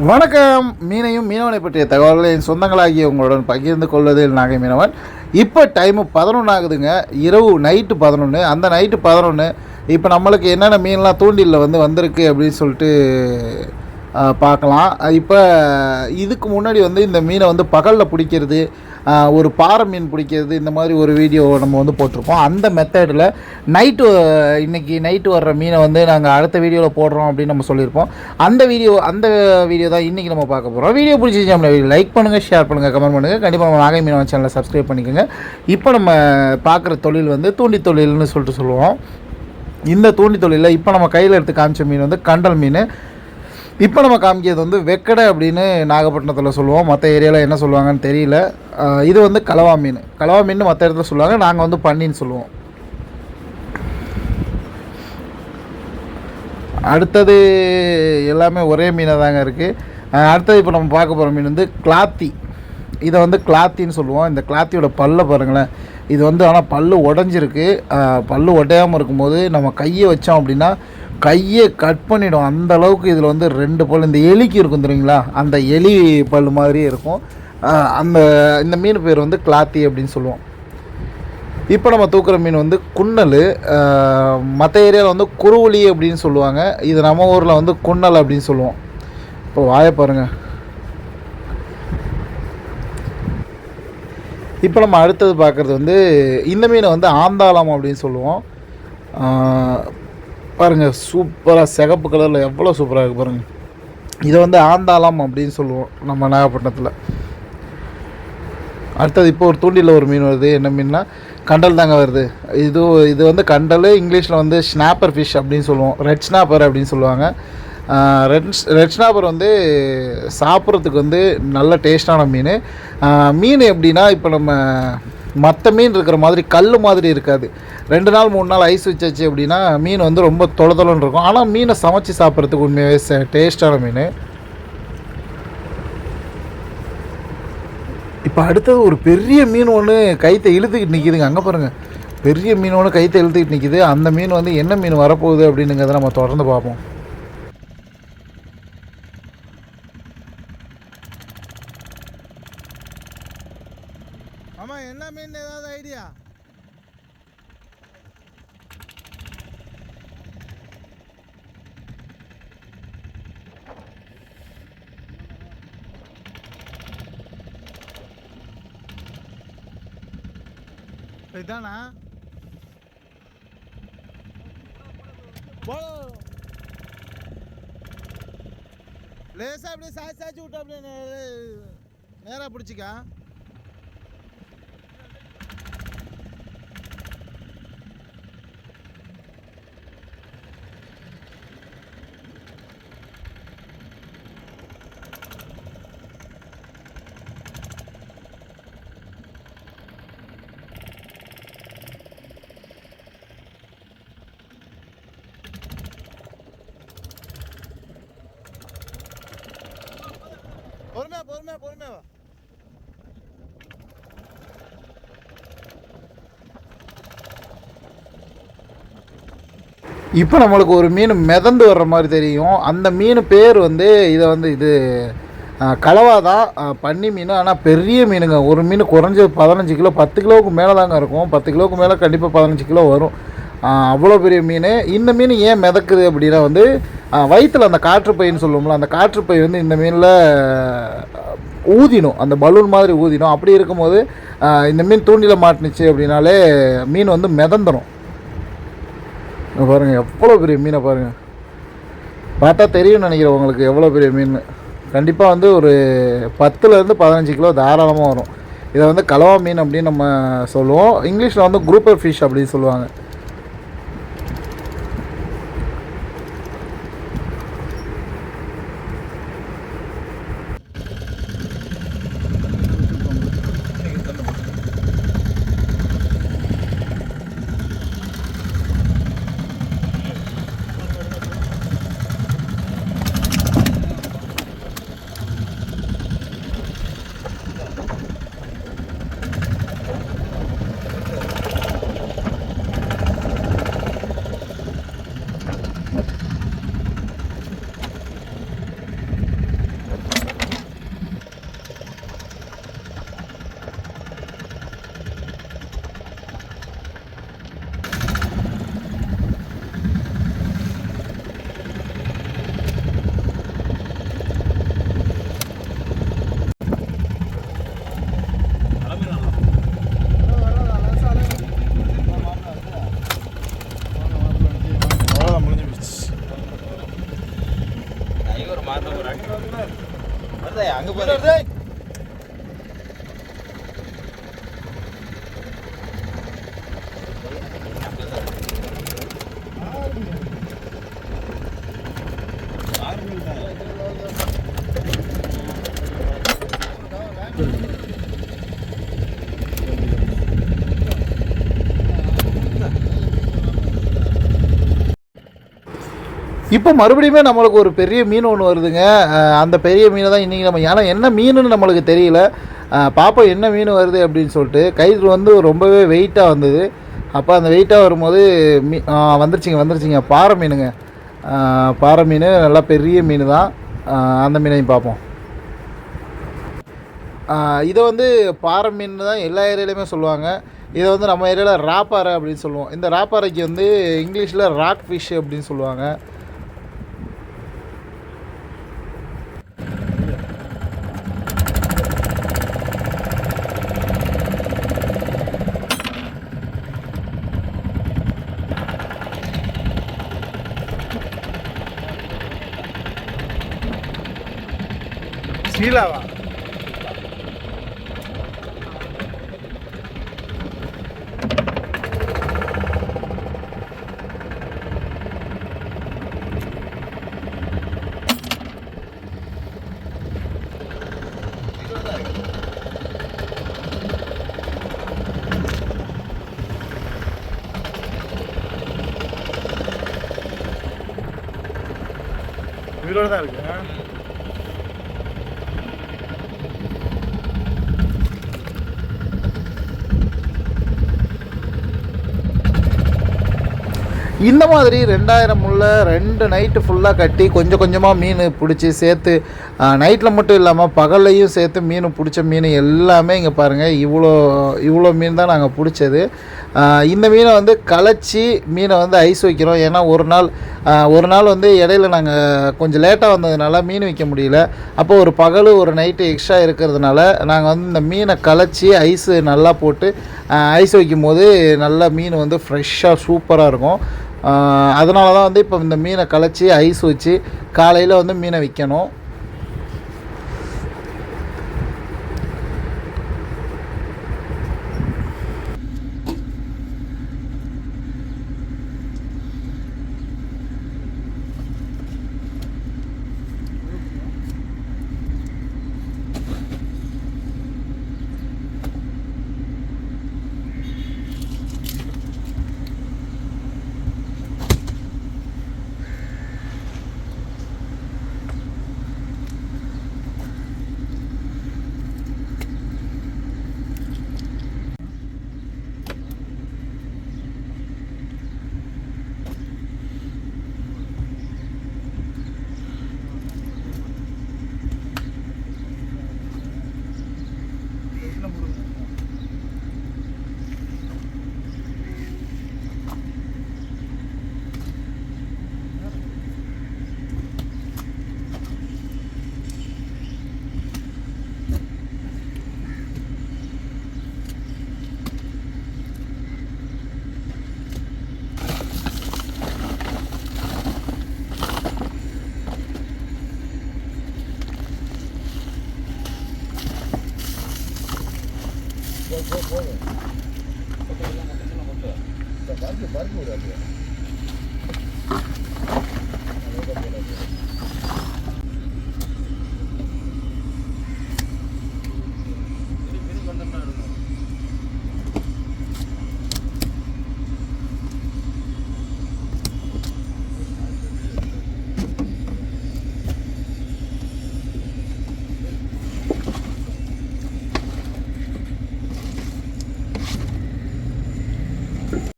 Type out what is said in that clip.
வணக்கம். மீனையும் மீனவனை பற்றிய தகவல்களை என் சொந்தங்களாகிய உங்களுடன் பகிர்ந்து கொள்வதில் நாகை மீனவன். இப்போ டைமு பதினொன்று ஆகுதுங்க. இரவு நைட்டு பதினொன்று அந்த நைட்டு பதினொன்று இப்போ நம்மளுக்கு என்னென்ன மீன்லாம் தூண்டிலில் வந்து வந்திருக்கு அப்படின்னு சொல்லிட்டு பார்க்கலாம். இப்போ இதுக்கு முன்னாடி வந்து இந்த மீனை வந்து பகலில் பிடிக்கிறது ஒரு பாறை மீன் பிடிக்கிறது இந்த மாதிரி ஒரு வீடியோ நம்ம வந்து போட்டிருப்போம் அந்த மெத்தடில் நைட்டு இன்னைக்கு நைட்டு வர்ற மீனை வந்து நாங்கள் அடுத்த வீடியோவில் போடுறோம் அப்படின்னு நம்ம சொல்லியிருப்போம். அந்த வீடியோ அந்த வீடியோ தான் இன்றைக்கி நம்ம பார்க்க போகிறோம் வீடியோ பிடிச்சிச்சு நம்ம லைக் பண்ணுங்கள் ஷேர் பண்ணுங்கள் கமெண்ட் பண்ணுங்கள் கண்டிப்பாக நம்ம நாகை மீனவன் சேனலை சப்ஸ்கிரைப் பண்ணிக்கோங்க. இப்போ நம்ம பார்க்குற தொழில் வந்து தூண்டி தொழில்னு சொல்லிட்டு சொல்லுவோம். இந்த தூண்டி தொழிலில் இப்போ நம்ம கையில் எடுத்து காமிச்ச மீன் வந்து கண்டல் மீன். இப்போ நம்ம காமிக்கிறது வந்து வெக்கடை அப்படின்னு நாகப்பட்டினத்தில் சொல்லுவோம். மற்ற ஏரியாவில் என்ன சொல்லுவாங்கன்னு தெரியல. இது வந்து கலவா மீன். கலவா மீன் மற்ற இடத்துல சொல்லுவாங்க. நாங்கள் வந்து பன்னின்னு சொல்லுவோம். அடுத்தது எல்லாமே ஒரே மீனாக தாங்க இருக்குது அடுத்தது இப்போ நம்ம பார்க்க போகிற மீன் வந்து கிளாத்தி. இதை வந்து கிளாத்தின்னு சொல்லுவோம். இந்த கிளாத்தியோட பல்ல பாருங்களேன். இது வந்து ஆனால் பல்லு உடஞ்சிருக்கு. பல்லு உடையாமல் இருக்கும்போது நம்ம கையை வச்சோம் அப்படின்னா கையை கட் பண்ணிவிடும் அந்த அளவுக்கு இதில் வந்து ரெண்டு பல் இந்த எலிக்கு இருக்கும் தெரியுங்களா? அந்த எலி பல் மாதிரியே இருக்கும். அந்த இந்த மீன் பேர் வந்து கிளாத்தி அப்படின்னு சொல்லுவோம். இப்போ நம்ம தூக்குற மீன் வந்து குன்னல். மற்ற ஏரியாவில் வந்து குருவலி அப்படின்னு சொல்லுவாங்க. இது நம்ம ஊரில் வந்து குன்னல் அப்படின்னு சொல்லுவோம். இப்போ வாயை பாருங்கள் இப்போ நம்ம அடுத்தது பார்க்குறது வந்து இந்த மீனை வந்து ஆந்தாளம் அப்படின்னு சொல்லுவோம். பாருங்கள் சூப்பராக சிகப்பு கலரில் எவ்வளோ சூப்பராக இருக்குது பாருங்கள் இதை வந்து ஆந்தாளம் அப்படின்னு சொல்லுவோம் நம்ம நாகப்பட்டினத்தில். அடுத்தது இப்போ ஒரு தூண்டியில் ஒரு மீன் வருது. என்ன மீன்னா கண்டல் தாங்க வருது. இது இது வந்து கண்டல் இங்கிலீஷில் வந்து ஸ்னாப்பர் ஃபிஷ் அப்படின்னு சொல்லுவோம். ரெட் ஸ்னாப்பர் அப்படின்னு சொல்லுவாங்க. ரெட் ரெட் ஸ்னாப்பர் வந்து சாப்பிட்றதுக்கு வந்து நல்ல டேஸ்டான மீன். மீன் எப்படின்னா இப்போ நம்ம மற்ற மீன் இருக்கிற மாதிரி கல் மாதிரி இருக்காது. ரெண்டு நாள் மூணு நாள் ஐஸ் வச்சாச்சு அப்படின்னா மீன் வந்து ரொம்ப தொள இருக்கும். ஆனால் மீனை சமைச்சு சாப்பிட்றதுக்கு உண்மையாகவே டேஸ்டான மீன். இப்போ அடுத்தது ஒரு பெரிய மீன் ஒன்று கைத்தை இழுத்துக்கிட்டு நிற்கிதுங்க அங்கே பாருங்கள் பெரிய மீன் ஒன்று கைத்தை இழுத்துக்கிட்டு நிற்கிது அந்த மீன் வந்து என்ன மீன் வரப்போகுது அப்படின்னுங்கிறத நம்ம தொடர்ந்து பார்ப்போம். என்ன மீன் ஏதாவது ஐடியா இதானா? போடு. லேசா அப்படியே சாய்ச்சி சாய்ச்சி விட்டு அப்படியே நேராக பிடிச்சிக்கா. பொறுமையா பொறுமையா இப்போ நம்மளுக்கு ஒரு மீன் மிதந்து வர்ற மாதிரி தெரியும். அந்த மீன் பேர் வந்து இதை வந்து இது கலவாதான் கலவா தான் பன்னி மீன். ஆனால் பெரிய மீனுங்க. ஒரு மீன் குறைஞ்சது பதினஞ்சு கிலோ பத்து கிலோவுக்கு மேலே தாங்க இருக்கும். பத்து கிலோவுக்கு மேலே கண்டிப்பாக பதினஞ்சு கிலோ வரும். அவ்வளோ பெரிய மீன். இந்த மீன் ஏன் மிதக்குது அப்படின்னா வந்து வயிற்றில் அந்த காற்றுப்பைன்னு சொல்லுவோம்ல அந்த காற்றுப்பை வந்து இந்த மீனில் ஊதினும் அந்த பலூன் மாதிரி ஊதினும். அப்படி இருக்கும்போது இந்த மீன் தூண்டில் மாட்டுனுச்சு அப்படின்னாலே மீன் வந்து மிதந்துடும் பாருங்கள் எவ்வளோ பெரிய மீனை பாருங்கள் பார்த்தா தெரியும்னு நினைக்கிறேன் உங்களுக்கு எவ்வளோ பெரிய மீன். கண்டிப்பாக வந்து ஒரு பத்துலேருந்து பதினஞ்சு கிலோ தாராளமாக வரும். இதை வந்து கலவா மீன் அப்படின்னு நம்ம சொல்லுவோம். இங்கிலீஷில் வந்து குரூப்பர் ஃபிஷ் அப்படின்னு சொல்லுவாங்க. அங்க பாரு இப்போ மறுபடியுமே நம்மளுக்கு ஒரு பெரிய மீன் ஒன்று வருதுங்க. அந்த பெரிய மீனை தான் இன்றைக்கி நம்ம ஏன்னா என்ன மீனுன்னு நம்மளுக்கு தெரியல. பாப்பா பாப்போம் என்ன மீன் வருது அப்படின்னு சொல்லிட்டு கயிறு வந்து ரொம்பவே வெயிட்டாக வந்தது. அப்போ அந்த வெயிட்டாக வரும்போது மீ வந்துருச்சுங்க வந்துருச்சுங்க. பாறை மீனுங்க. பாறை மீன் நல்லா பெரிய மீன் தான். அந்த மீனையும் பார்ப்போம் இதை வந்து பாறை மீன் தான் எல்லா ஏரியாலையுமே சொல்லுவாங்க. இதை வந்து நம்ம ஏரியாவில் ராப்பாறை அப்படின்னு சொல்லுவோம். இந்த ராப்பாறைக்கு வந்து இங்கிலீஷில் ராக் ஃபிஷ் அப்படின்னு சொல்லுவாங்க. சீலாவா உயிரோட தான் இருக்கு இந்த மாதிரி ரெண்டாயிரம் முள்ள ரெண்டு நைட்டு ஃபுல்லாக கட்டி கொஞ்சம் கொஞ்சமாக மீன் பிடிச்சி சேர்த்து நைட்டில் மட்டும் இல்லாமல் பகல்லையும் சேர்த்து மீன் பிடிச்ச மீன் எல்லாமே இங்கே பாருங்கள் இவ்வளோ இவ்வளோ மீன் தான் நாங்கள் பிடிச்சது. இந்த மீனை வந்து கலைச்சி மீனை வந்து ஐஸ் வைக்கிறோம். ஏன்னா ஒரு நாள் ஒரு நாள் வந்து இடையில நாங்கள் கொஞ்சம் லேட்டாக வந்ததுனால மீன் வைக்க முடியல. அப்போ ஒரு பகல் ஒரு நைட்டு எக்ஸ்ட்ரா இருக்கிறதுனால நாங்கள் வந்து இந்த மீனை கலைச்சி ஐஸு நல்லா போட்டு ஐஸ் வைக்கும் போது நல்லா மீன் வந்து ஃப்ரெஷ்ஷாக சூப்பராக இருக்கும். அதனால தான் வந்து இப்போ இந்த மீனை கலைச்சி ஐஸ் வச்சு காலையில் வந்து மீனை விற்கணும் போதும். பறிக்க பறிக்க விடாது